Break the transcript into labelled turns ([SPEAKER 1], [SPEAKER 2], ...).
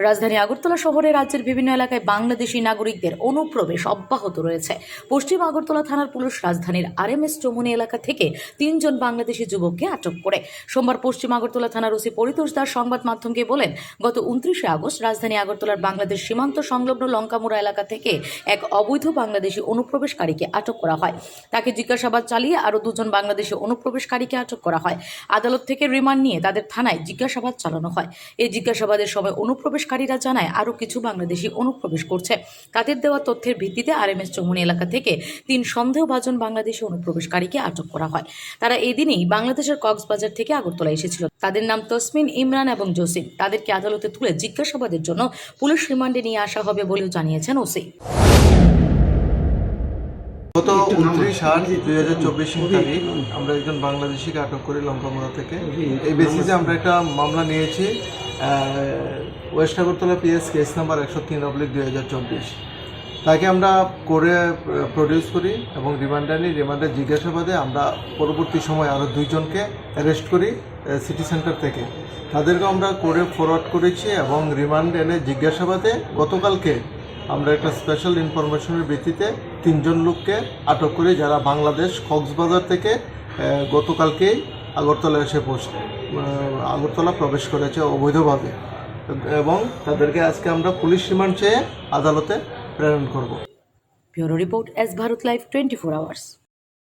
[SPEAKER 1] রাজধানী আগরতলা শহরে রাজ্যের বিভিন্ন এলাকায় বাংলাদেশি নাগরিকদের অনুপ্রবেশ অব্যাহত রয়েছে। পশ্চিম আগরতলা থানার পুলিশ রাজধানীর আর আরএমএস চৌমনি এলাকা থেকে তিনজন বাংলাদেশি যুবককে আটক করে। সোমবার পশ্চিম আগরতলা থানার ওসি পরিতোষ দাস সংবাদ মাধ্যমকে বলেন, গত উনত্রিশে আগস্ট রাজধানী আগরতলার বাংলাদেশ সীমান্ত সংলগ্ন লঙ্কামুড়া এলাকা থেকে এক অবৈধ বাংলাদেশি অনুপ্রবেশকারীকে আটক করা হয়। তাকে জিজ্ঞাসাবাদ চালিয়ে আরও দুজন বাংলাদেশি অনুপ্রবেশকারীকে আটক করা হয়। আদালত থেকে রিমান্ড নিয়ে তাদের থানায় জিজ্ঞাসাবাদ চালানো হয়। এই জিজ্ঞাসাবাদের সময় অনুপ্রবেশকারীরা জানায়, আরও কিছু বাংলাদেশি অনুপ্রবেশ করছে। তাদের দেওয়া তথ্যের ভিত্তিতে আরএমএস চৌমনি এলাকা থেকে তিন সন্দেহভাজন বাংলাদেশি অনুপ্রবেশকারীকে আটক করা হয়। তারা এদিনেই বাংলাদেশের কক্সবাজার থেকে আগরতলা এসেছিল। তাদের নাম তসমিন ইমরান এবং জসিম। তাদেরকে আদালতে তুলে জিজ্ঞাসাবাদের জন্য পুলিশ রিমান্ডে নিয়ে আসা হবে বলেও জানিয়েছেন ওসি।
[SPEAKER 2] গত উনত্রিশ আট দুই হাজার চব্বিশ তারিখ আমরা একজন বাংলাদেশিকে আটক করি লঙ্কামোড়া থেকে। এই বেসিসে আমরা একটা মামলা নিয়েছি। West Agartala PS case number একশো তিন অব্লিক দুই হাজার চব্বিশ। তাকে আমরা করে প্রডিউস করি এবং রিমান্ডে আনি রিমান্ডের জিজ্ঞাসাবাদে আমরা পরবর্তী সময় আরও দুইজনকে অ্যারেস্ট করি সিটি সেন্টার থেকে। তাদেরকে আমরা করে ফরওয়ার্ড করেছি এবং রিমান্ড এনে জিজ্ঞাসাবাদে গতকালকে আমরা একটা স্পেশাল ইনফরমেশনের ভিত্তিতে তিনজন লোককে আটক করি যারা বাংলাদেশ কক্সবাজার থেকে গতকালকেই আগরতলা এসে পৌঁছে আগরতলা প্রবেশ করেছে অবৈধভাবে। এবং তাদেরকে আজকে আমরা পুলিশ রিমান্ড চেয়ে আদালতে প্রেরণ করব।
[SPEAKER 1] Bureau report S Bharat live twenty four hours.